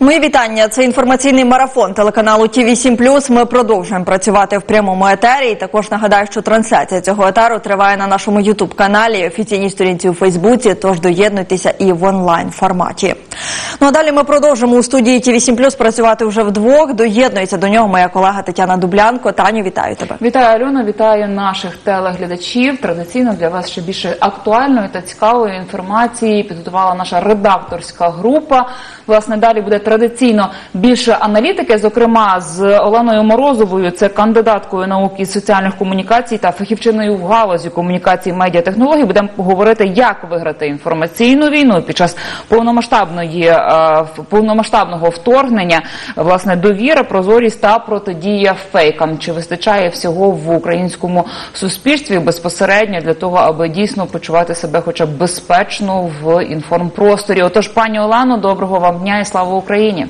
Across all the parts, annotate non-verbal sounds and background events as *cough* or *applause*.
Мої вітання. Це інформаційний марафон телеканалу ТІВІ 7 Ми продовжуємо працювати в прямому етері. І також нагадаю, що трансляція цього етеру триває на нашому Ютуб каналі, офіційній сторінці у Фейсбуці. Тож доєднуйтеся і в онлайн форматі. Ну а далі ми продовжимо у студії ТІВІ 7 працювати вже вдвох. Доєднується до нього моя колега Тетяна Дублянко. Таню, вітаю тебе. Вітаю Альона, вітаю наших телеглядачів. Традиційно для вас ще більше актуальної та цікавої інформації підготувала наша редакторська група. Власне, далі буде традиційно більше аналітики, зокрема з Оленою Морозовою, це кандидаткою наук із соціальних комунікацій та фахівчиною в галузі комунікацій медіатехнологій. Будемо говорити, як виграти інформаційну війну під час повномасштабної е, повномасштабного вторгнення. Власне, довіра, прозорість та протидія фейкам. Чи вистачає всього в українському суспільстві безпосередньо для того, аби дійсно почувати себе, хоча б безпечно в інформпросторі? Отож, пані Олено, доброго вам дня і слава Україні! Україні.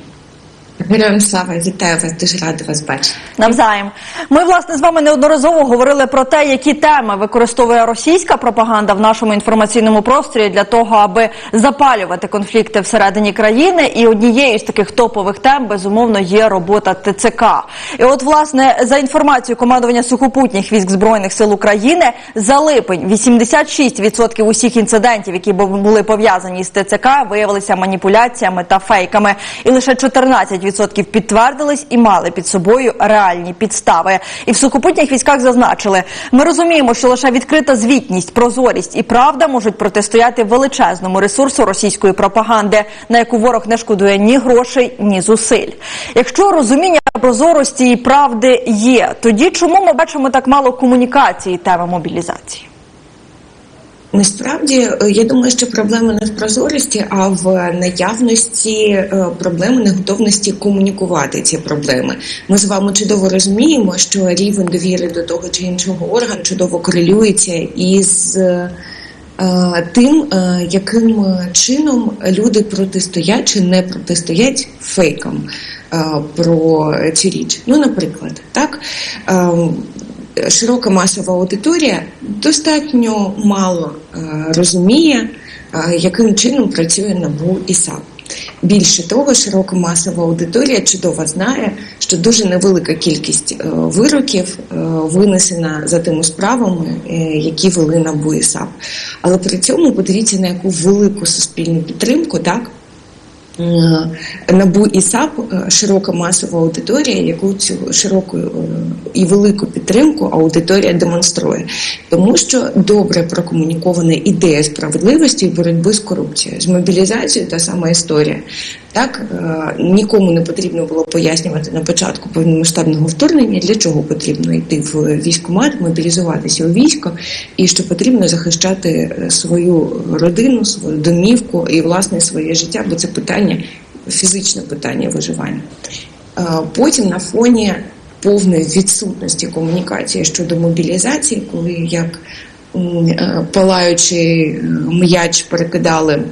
Героям слава, вітаю вас, дуже рада вас бачити. Навзаєм. Ми, власне, з вами неодноразово говорили про те, які теми використовує російська пропаганда в нашому інформаційному просторі для того, аби запалювати конфлікти всередині країни. І однією з таких топових тем, безумовно, є робота ТЦК. І от, власне, за інформацією командування сухопутніх військ Збройних сил України, за липень 86% усіх інцидентів, які бу- були пов'язані з ТЦК, виявилися маніпуляціями та фейками. І лише 14% підтвердились і мали під собою реальні підстави. І в сухопутніх військах зазначили, ми розуміємо, що лише відкрита звітність, прозорість і правда можуть протистояти величезному ресурсу російської пропаганди, на яку ворог не шкодує ні грошей, ні зусиль. Якщо розуміння прозорості і правди є, тоді чому ми бачимо так мало комунікації теми мобілізації? Насправді, е, я думаю, що проблема не в прозорості, а в наявності е, проблеми неготовності комунікувати ці проблеми. Ми з вами чудово розуміємо, що рівень довіри до того чи іншого органу чудово корелюється із е, тим, яким чином люди протистоять чи не протистоять фейкам про ці річ. Ну, наприклад, так. Широка масова аудиторія достатньо мало е, розуміє, е, яким чином працює НАБУ і САП. Більше того, широка масова аудиторія чудово знає, що дуже невелика кількість е, вироків винесена за тими справами, які вели НАБУ і САП. Але при цьому подивіться на яку велику суспільну підтримку, так? Е, НАБУ і САП е, широка масова аудиторія, яку цю широку е, і велику підтримку аудиторія демонструє, тому що добре прокомунікована ідея справедливості і боротьби з корупцією, з мобілізацією та сама історія. Так е, нікому не потрібно було пояснювати на початку повномасштабного вторгнення, для чого потрібно йти в військкомат, мобілізуватися у військо, і що потрібно захищати е, свою родину, свою домівку і власне своє життя, бо це питання фізичне питання виживання. Е, Потім на фоні повної відсутності комунікації щодо мобілізації, коли як е, м'яч перекидали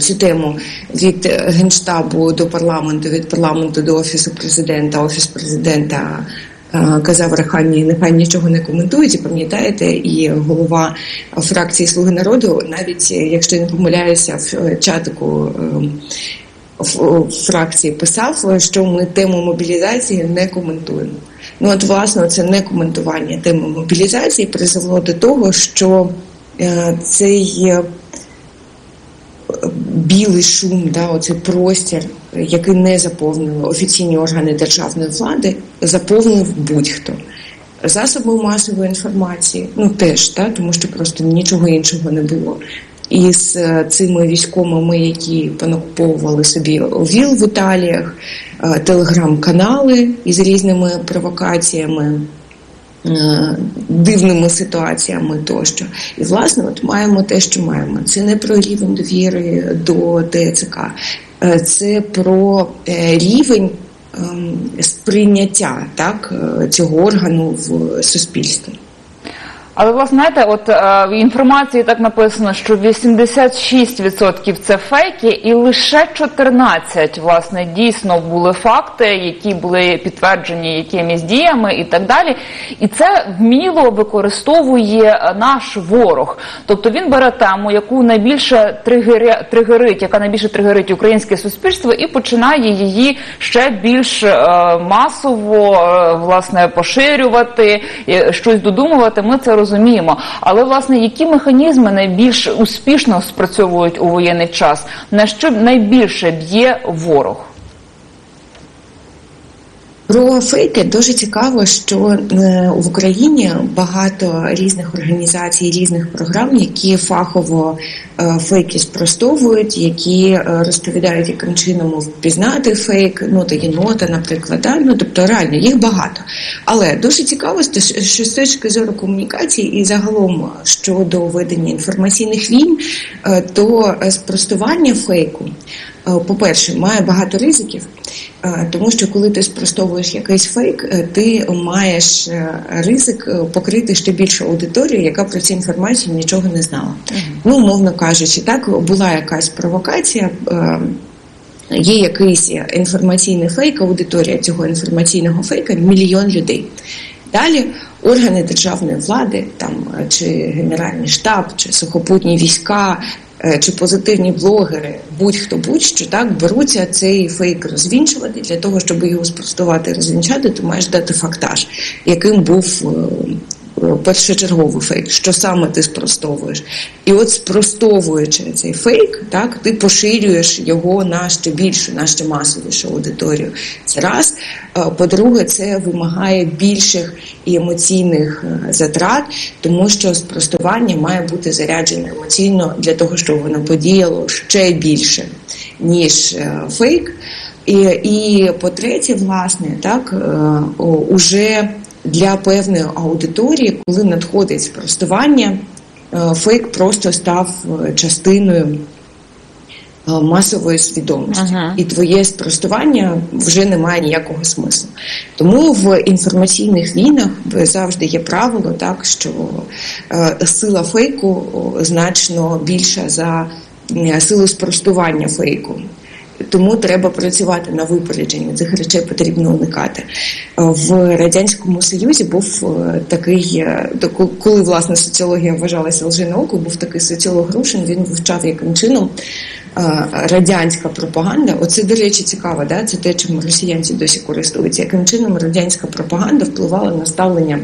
цю тему від е, генштабу до парламенту, від парламенту до офісу президента, офіс президента. е, Казав Рахані, нехай нічого не коментують, і пам'ятаєте, і голова фракції Слуги народу, навіть е, якщо не помиляюся, в е, чатику е, фракції писав, що ми тему мобілізації не коментуємо. Ну от власне це не коментування теми мобілізації призвело до того, що е, цей е, білий шум, да, оцей простір, який не заповнили офіційні органи державної влади, заповнив будь-хто. Засоби масової інформації, ну теж, та, тому що просто нічого іншого не було. І з е, цими військовими, які понакуповували собі ВІЛ в Італіях, е, телеграм-канали із різними провокаціями, дивними ситуаціями тощо. І власне, от маємо те, що маємо. Це не про рівень довіри до ТЦК, е, це про е, рівень ем, сприйняття так, е, цього органу в суспільстві. Але власне знаєте, от е, в інформації так написано, що 86% це фейки, і лише 14% власне, дійсно були факти, які були підтверджені якимись діями і так далі. І це вміло використовує е, наш ворог. Тобто він бере тему, яку найбільше тригери, тригерить, яка найбільше тригерить українське суспільство, і починає її ще більш е, масово е, власне поширювати, е, щось додумувати. Ми це розуміємо. Але власне які механізми найбільш успішно спрацьовують у воєнний час? На що найбільше б'є ворог? Про фейки дуже цікаво, що е, в Україні багато різних організацій, різних програм, які фахово е, фейки спростовують, які е, розповідають, яким чином впізнати фейк, ну та єнота, наприклад. Да? Ну тобто реально їх багато. Але дуже цікаво, що з точки зору комунікації і загалом щодо ведення інформаційних війн, то спростування фейку. Е, По-перше, має багато ризиків, е, тому що коли ти спростовуєш якийсь фейк, е, ти маєш ризик покрити ще більшу аудиторію, яка про цю інформацію нічого не знала. Ну, умовно кажучи, так була якась провокація. Є якийсь інформаційний фейк, аудиторія цього інформаційного фейка мільйон людей. Далі органи державної влади, там чи Генеральний штаб, чи сухопутні війська, чи позитивні блогери, будь-хто будь-що так беруться цей фейк розвінчувати для того, щоб його спростувати, розвінчати, ти маєш дати фактаж, яким був. Першочерговий фейк, що саме ти спростовуєш, і от спростовуючи цей фейк, так ти поширюєш його на ще більшу, на ще масовішу аудиторію. Це раз. По-друге, це вимагає більших і емоційних е, затрат, тому що спростування має бути заряджене емоційно для того, щоб воно подіяло ще більше, ніж е, фейк. І, і по-третє, власне, так е, уже для певної аудиторії, коли надходить спростування, е, фейк просто став е, частиною е, масової свідомості, Ага. і твоє спростування вже не має ніякого смислу. Тому в інформаційних війнах завжди є правило, так що сила фейку значно більша за силу спростування фейку. Тому треба працювати на випередження цих речей потрібно уникати. В радянському союзі був е, такий, е, коли власне соціологія вважалася лженаукою, був такий соціолог Грушин. Він вивчав, яким чином е, радянська пропаганда. Оце до речі цікаво, да? це те, чим росіянці досі користуються. Яким чином радянська пропаганда впливала на ставлення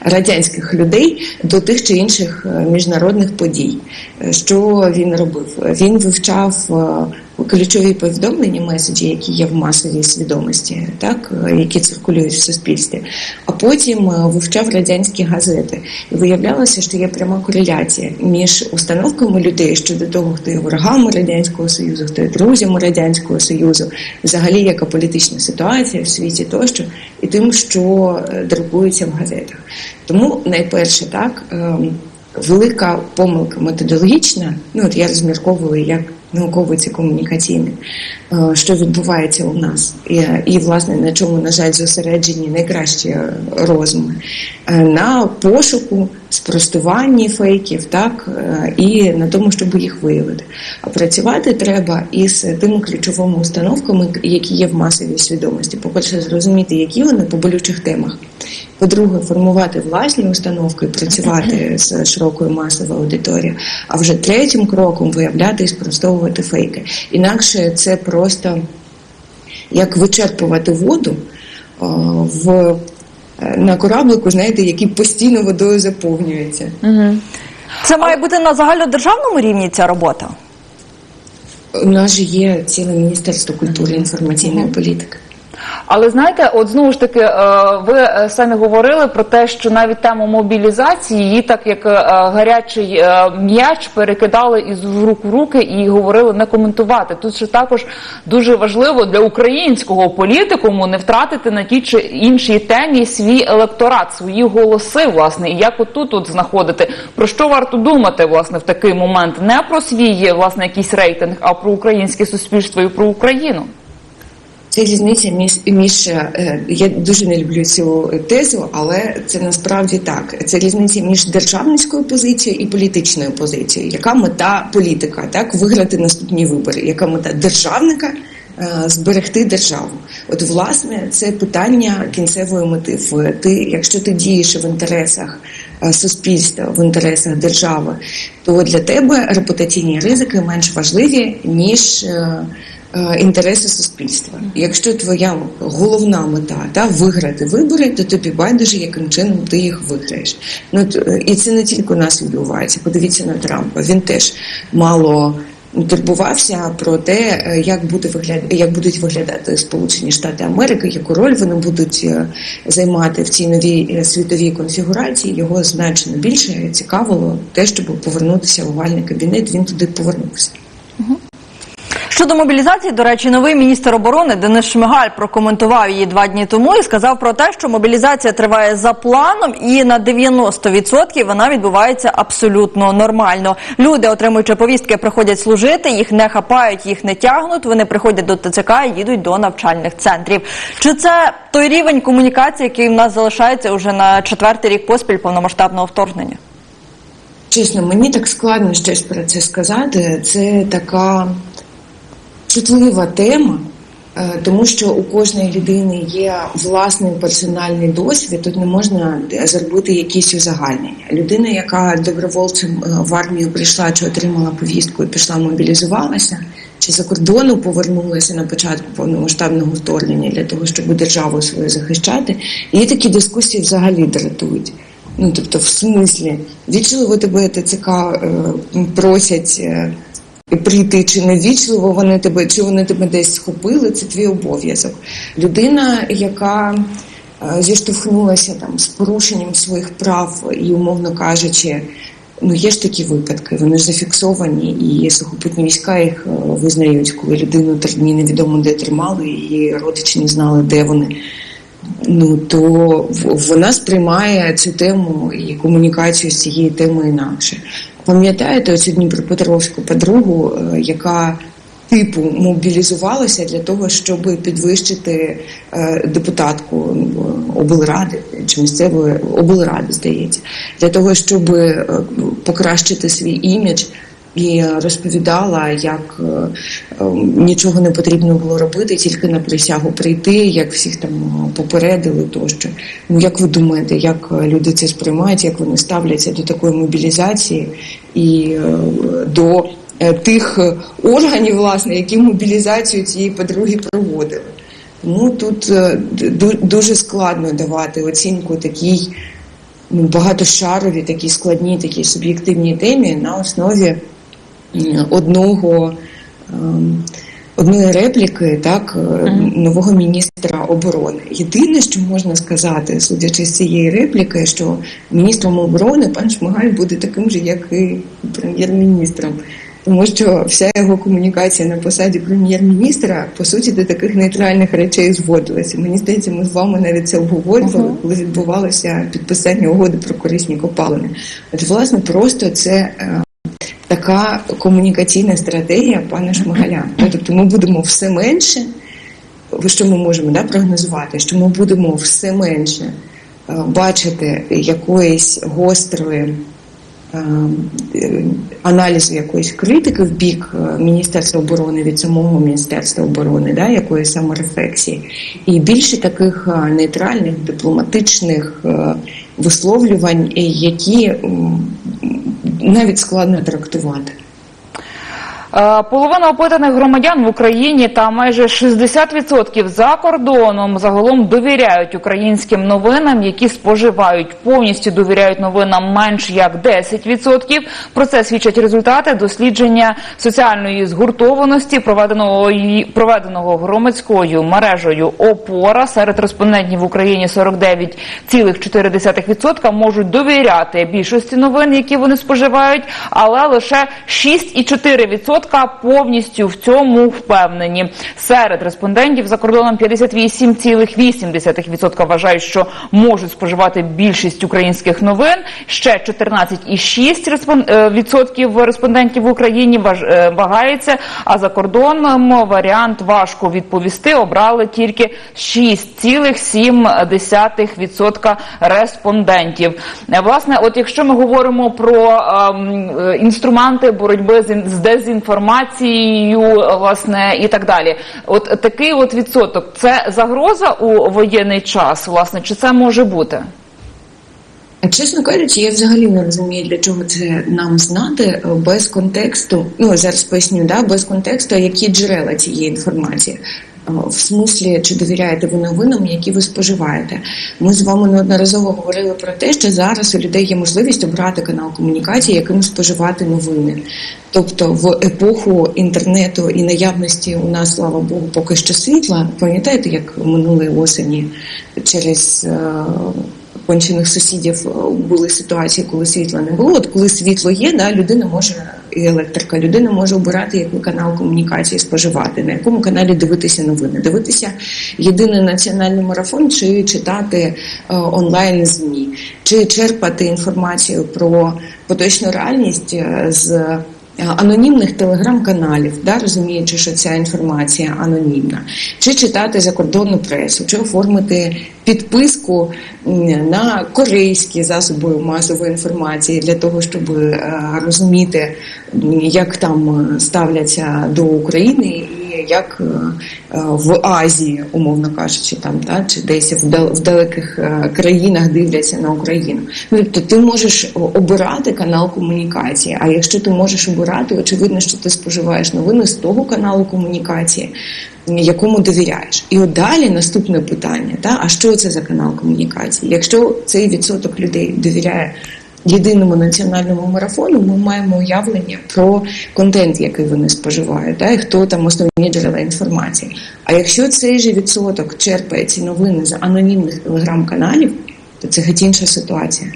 радянських людей до тих чи інших е, міжнародних подій. Е, Що він робив? Він вивчав е, ключові повідомлення, меседжі, які є в масовій свідомості, так які циркулюють в суспільстві. А потім е, вивчав радянські газети. І виявлялося, що є пряма кореляція між установками людей щодо того, хто є ворогами радянського союзу, хто є друзями радянського союзу, взагалі яка політична ситуація в світі тощо, і тим, що е, друкується в газетах. Тому найперше так. ем, велика помилка методологічна, ну от я розмірковую як науковець і комунікаційний, е, що відбувається у нас, і, і власне на чому, на жаль, зосереджені найкращі розуми Е, на пошуку, спростуванні фейків, так е, і на тому, щоб їх виявити. А працювати треба із тими ключовими установками, які є в масовій свідомості. По-перше, зрозуміти, які вони по болючих темах. По-друге, формувати власні установки, працювати з широкою масовою аудиторією. А вже третім кроком виявляти і спростовувати фейки. Інакше це просто як вичерпувати воду в, е, на кораблику, знаєте, який постійно водою заповнюється. Це має бути на загальнодержавному рівні ця робота. У нас же є ціле міністерство культури і інформаційної політики. Але знаєте, от знову ж таки, е, ви е, самі говорили про те, що навіть тему мобілізації її так як е, гарячий м'яч перекидали із рук в руки і говорили не коментувати. Тут ще також дуже важливо для українського політикуму не втратити на тій чи іншій темі свій електорат, свої голоси, власне, і як отут от знаходити. Про що варто думати власне в такий момент? Не про свій власне якийсь рейтинг, а про українське суспільство і про Україну. Це різниця між, між е, я дуже не люблю цю тезу, але це насправді так. Це різниця між державницькою позицією і політичною позицією. Яка мета політика? Так виграти наступні вибори? Яка мета державника? Е, Зберегти державу, от власне це питання кінцевої мети. Ти, якщо ти дієш в інтересах е, суспільства, в інтересах держави, то для тебе репутаційні ризики менш важливі ніж інтереси суспільства. Якщо твоя головна мета та виграти вибори, то тобі байдуже, яким чином ти їх виграєш. Ну е, і це не тільки у нас відбувається. Подивіться на Трампа. Він теж мало. Турбувався про те, е, як буде вигляд... як будуть виглядати Сполучені Штати Америки, яку роль вони будуть е, займати в цій новій е, світовій конфігурації. Його значно більше цікавило те, щоб повернутися в овальний кабінет. Він туди повернувся. Щодо мобілізації, до речі, новий міністр оборони Денис Шмигаль прокоментував її два дні тому і сказав про те, що мобілізація триває за планом, і на 90% вона відбувається абсолютно нормально. Люди, отримуючи повістки, приходять служити, їх не хапають, їх не тягнуть. Вони приходять до ТЦК і їдуть до навчальних центрів. Чи це той рівень комунікації, який в нас залишається уже на четвертий рік поспіль повномасштабного вторгнення? Чесно, мені так складно щось про це сказати. Це така чутлива тема, е, тому що у кожної людини є власний персональний досвід. Тут не можна зробити якісь узагальнення. Людина, яка добровольцем е, в армію прийшла, чи отримала повістку і пішла мобілізувалася, чи за кордону повернулася на початку повномасштабного вторгнення для того, щоб державу свою захищати, і такі дискусії взагалі дратують. Ну тобто, в смислі, вічливо тебе ТЦК е, просять. Прийти чи невічливо вони тебе, чи вони тебе десь схопили, це твій обов'язок. Людина, яка е, зіштовхнулася там з порушенням своїх прав і, умовно кажучи, ну є ж такі випадки, вони ж зафіксовані, і сухопутні війська їх е, визнають, коли людину три дні невідомо де тримали, і родичі не знали, де вони. Ну то вона сприймає цю тему і комунікацію з цією темою інакше. Пам'ятаєте оцю Дніпропетровську подругу, е, яка типу мобілізувалася для того, щоб підвищити е, депутатку е, облради чи місцевої облради, здається, для того, щоб е, покращити свій імідж. І розповідала, як е, нічого не потрібно було робити, тільки на присягу прийти, як всіх там е, попередили тощо. Ну як ви думаєте, як е, люди це сприймають, як вони ставляться до такої мобілізації і до тих органів, власне, які мобілізацію цієї подруги проводили? Тому тут дуже складно давати оцінку такій ну, багатошаровій, такій складній, такій суб'єктивній темі на основі одного. ем, Одної репліки так е, нового міністра оборони. Єдине, що можна сказати, судячи з цієї репліки, що міністром оборони пан Шмигаль буде таким же, як і прем'єр-міністром, тому що вся його комунікація на посаді прем'єр-міністра по суті до таких нейтральних речей зводилася. Мені здається, ми з вами навіть це обговорювали, коли відбувалося підписання угоди про корисні копалини. От власне просто це. Така комунікаційна стратегія пана Шмигаля. Ну, Тобто ми будемо все менше, що ми можемо да, прогнозувати, що ми будемо все менше е, бачити якоїсь гострої е, аналізу якоїсь критики в бік е, Міністерства оборони від самого Міністерства оборони, да, якоїсь саморефлексії, і більше таких нейтральних дипломатичних висловлювань, які навіть складно трактувати. Е, Половина опитаних громадян в Україні та майже 60% за кордоном загалом довіряють українським новинам, які споживають повністю довіряють новинам менш як 10%. Про це свідчать результати дослідження соціальної згуртованості, проведеного проведеного громадською мережею ОПОРА серед респондентів в Україні 49,4% можуть довіряти більшості новин, які вони споживають, але лише 6,4% відсотка повністю в цьому впевнені. Серед респондентів за кордоном 58,8% вважають, що можуть споживати більшість українських новин. Ще 14,6% респон- е, респондентів в Україні е, вагається, а за кордоном варіант важко відповісти. Обрали тільки 6,7% респондентів. Е, Власне, от якщо ми говоримо про ем, інструменти боротьби з дезінформацією, е, власне, і так далі, от такий от відсоток це загроза у воєнний час, власне, чи це може бути? Чесно кажучи, я взагалі не розумію, для чого це нам знати е, без контексту. Ну зараз поясню, да, без контексту, які джерела цієї інформації. Е, В смислі, чи довіряєте ви новинам, які ви споживаєте? Ми з вами неодноразово говорили про те, що зараз у людей є можливість обрати канал комунікації, яким споживати новини. Тобто в епоху інтернету і наявності у нас, слава Богу, поки що світла. Пам'ятаєте, як минулої осені через е, кончених сусідів були ситуації, коли світла не було. От коли світло є, да, людина може і електрика, людина може обирати який канал комунікації споживати, на якому каналі дивитися новини, дивитися єдиний національний марафон, чи читати е, онлайн змі, чи черпати інформацію про поточну реальність е, з. Е, Анонімних телеграм-каналів, да, розуміючи, що ця інформація анонімна, чи читати закордонну пресу, чи оформити підписку на корейські засоби масової інформації для того, щоб е, розуміти, як там е, ставляться до України як е, в Азії, умовно кажучи, там та чи десь в в далеких е, країнах дивляться на Україну. Ну, тобто ти можеш обирати канал комунікації. А якщо ти можеш обирати, очевидно, що ти споживаєш новини з того каналу комунікації, якому довіряєш. І от далі наступне питання: та а що це за канал комунікації? Якщо цей відсоток людей довіряє. Єдиному національному марафону ми маємо уявлення про контент, який вони споживають, та, і хто там основні джерела інформації. А якщо цей же відсоток черпає ці новини з анонімних телеграм-каналів, то це геть інша ситуація.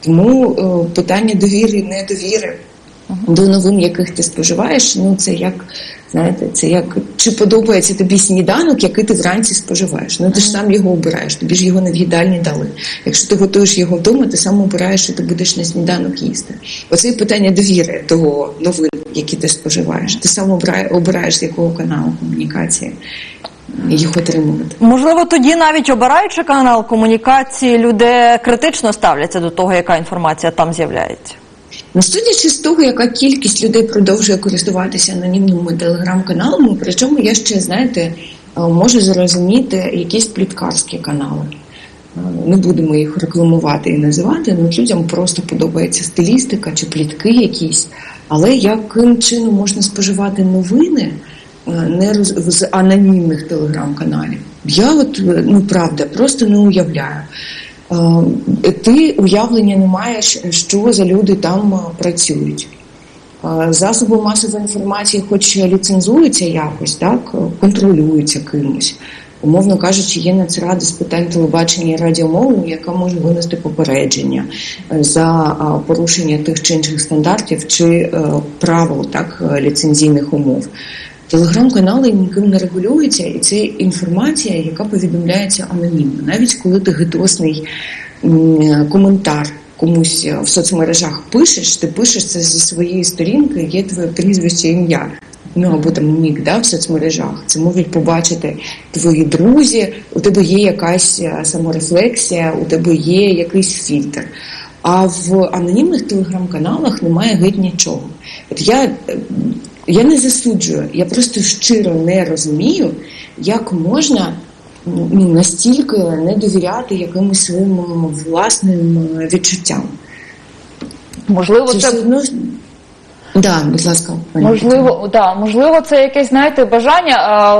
Тому е, питання довіри, недовіри до новин, яких ти споживаєш, ну це як знаєте, це як чи подобається тобі сніданок, який ти вранці споживаєш. Ну ти ж сам його обираєш, тобі ж його не в їдальні дали. Якщо ти готуєш його вдома, ти сам обираєш, що ти будеш на сніданок їсти. Оце і питання довіри до новин, які ти споживаєш. Ти сам обираєш, з якого каналу комунікації їх отримувати. Можливо, тоді навіть обираючи канал комунікації, люди критично ставляться до того, яка інформація там з'являється. Ну, судячи з того, яка кількість людей продовжує користуватися анонімними телеграм-каналами, причому я ще, знаєте, е, можу зрозуміти якісь пліткарські канали. Е, Не будемо їх рекламувати і називати, ну людям просто подобається стилістика чи плітки якісь. Але яким чином можна споживати новини е, не роз- з анонімних телеграм-каналів? Я от ну правда просто не уявляю. Е, Ти уявлення не маєш, що за люди там е, працюють. Е, Засоби масової інформації, хоч ліцензуються якось, так контролюються кимось. Умовно кажучи, є Нацрада з питань телебачення і радіомовлення, яка може винести попередження за порушення тих чи інших стандартів чи правил так ліцензійних умов. Телеграм-канали ніким не регулюються, і це інформація, яка повідомляється анонімно. Навіть коли ти гидосний коментар комусь в соцмережах пишеш, ти пишеш це зі своєї сторінки, є твоє прізвище ім'я. Ну або там нік да, в соцмережах. Це можуть побачити твої друзі, у тебе є якась е, саморефлексія, у тебе є якийсь фільтр. А в анонімних телеграм-каналах немає геть нічого. От я, е, я не засуджую, я просто щиро не розумію, як можна ну, настільки не довіряти якимось своїм власним відчуттям. Можливо, Це це одно. Да, будь ласка, Можливо, да, можливо, це якесь знаєте бажання. А,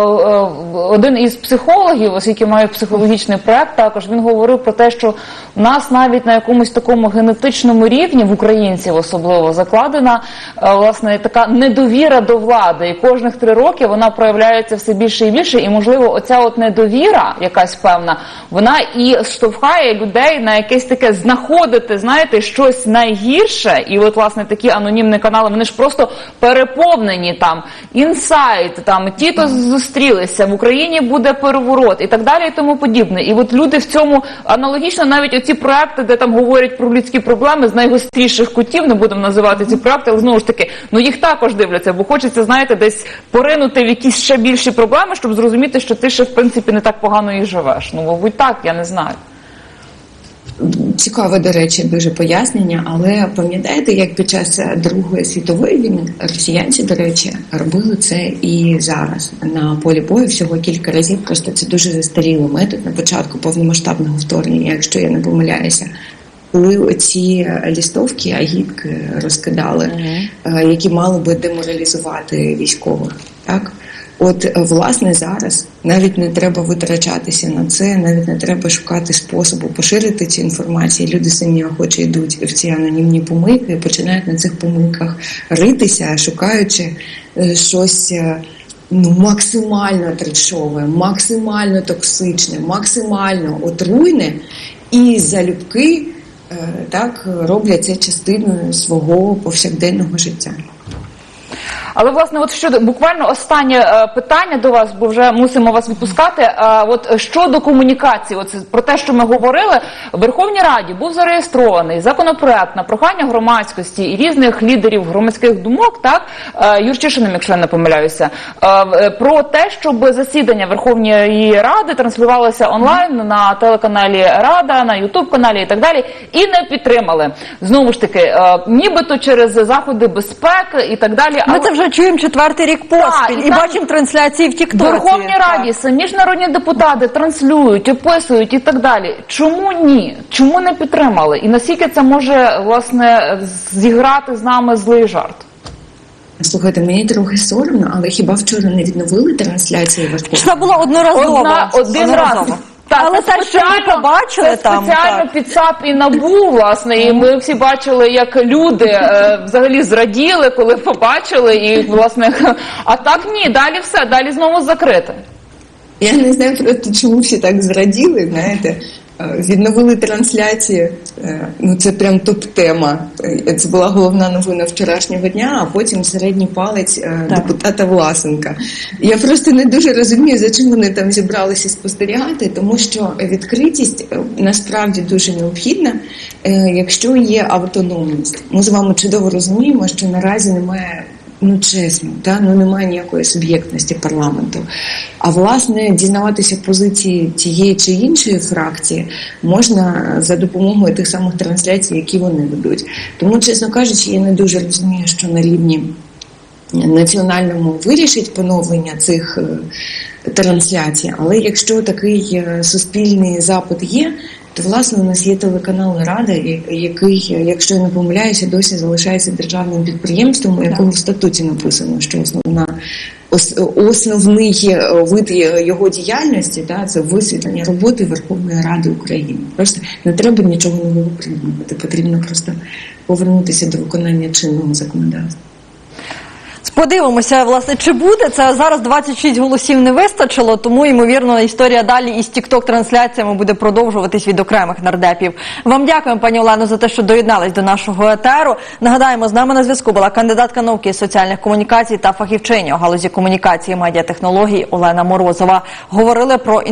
Один із психологів, оскільки має психологічний проект, також він говорив про те, що в нас навіть на якомусь такому генетичному рівні в українців особливо закладена власне така недовіра до влади, і кожних три роки вона проявляється все більше і більше. І можливо, оця от недовіра, якась певна, вона і штовхає людей на якесь таке знаходити, знаєте, щось найгірше. І от власне такі анонімні канали вони ж просто переповнені там інсайт, там ті, то зустрілися в Україні буде переворот і так далі, і тому подібне. І от люди в цьому аналогічно навіть оці проекти, де там говорять про людські проблеми з найгостріших кутів, не будемо називати ці проекти, але знову ж таки, ну їх також дивляться, бо хочеться, знаєте, десь поринути в якісь ще більші проблеми, щоб зрозуміти, що ти ще в принципі не так погано і живеш. Ну, мабуть, так, я не знаю. Цікаве, до речі, дуже пояснення, але пам'ятаєте, як під час Другої світової війни росіянці, до речі, робили це і зараз на полі бою всього кілька разів. Просто це дуже застарілий метод на початку повномасштабного вторгнення, якщо я не помиляюся. Коли ці лістовки, агітки розкидали, е, які мали би деморалізувати військових, так От е, власне зараз навіть не треба витрачатися на це, навіть не треба шукати способу поширити цю інформацію. Люди самі охоче йдуть в ці анонімні помийки і починають на цих помийках ритися, шукаючи е, щось. е, Ну, максимально трешове, максимально токсичне, максимально отруйне, і залюбки так роблять це частиною свого повсякденного життя. Але власне, от щодо буквально останнє е, питання до вас, бо вже мусимо вас відпускати. Е, от щодо комунікації, от про те, що ми говорили, в Верховній Раді був зареєстрований законопроект на прохання громадськості і різних лідерів громадських думок, так е, Юрчишиним, якщо я не помиляюся, про те, щоб засідання Верховної Ради транслювалося онлайн на телеканалі Рада, на Ютуб каналі і так далі, і не підтримали. Знову ж таки, нібито через заходи безпеки і так далі. Ми Але- це вже чуємо четвертий рік поспіль і і там бачимо трансляції в Тіктоці. Верховній Раді самі ж народні депутати транслюють, описують і так далі. Чому ні? Чому не підтримали? І наскільки це може власне зіграти з нами злий жарт? Слухайте, мені трохи соромно, але хіба вчора не відновили трансляцію Верховної? Це було одноразово. Одна один раз. Так, Але це те, що ми побачили це там, спеціально так. під САП і НАБУ, власне, і ми всі бачили, як люди е, взагалі зраділи, коли побачили, і власне, *laughs* а так ні, далі все, далі знову закрите. Я не знаю просто, чому всі так зраділи, знаєте. Е, Відновили трансляції, ну це прям топ-тема. Е, Це була головна новина вчорашнього дня, а потім середній палець е, Так. депутата Власенка. Я просто не дуже розумію, за чим вони там зібралися спостерігати, тому що відкритість е, насправді дуже необхідна, е, якщо є автономність. Ми з вами чудово розуміємо, що наразі немає. Ну чесно, та ну немає ніякої суб'єктності парламенту. А власне дізнаватися позиції тієї чи іншої фракції можна за допомогою тих самих трансляцій, які вони ведуть. Тому, чесно кажучи, я не дуже розумію, що на рівні національному вирішить поновлення цих е, трансляцій. Але якщо такий е, суспільний запит є, то власне у нас є телеканал Рада, який, якщо я не помиляюся, досі залишається державним підприємством, у якого в статуті написано, що основна основний е, вид його діяльності да, це висвітлення роботи Верховної Ради України. Просто не треба нічого нового придумувати. Потрібно просто повернутися до виконання чинного законодавства. Подивимося, власне, чи буде це зараз 26 голосів не вистачило, тому ймовірно історія далі із тікток трансляціями буде продовжуватись від окремих нардепів. Вам дякуємо, пані Олено, за те, що доєднались до нашого етеру. Нагадаємо, з нами на зв'язку була кандидатка науки соціальних комунікацій та фахівчиня у галузі комунікації і медіатехнологій Олена Морозова. Говорили про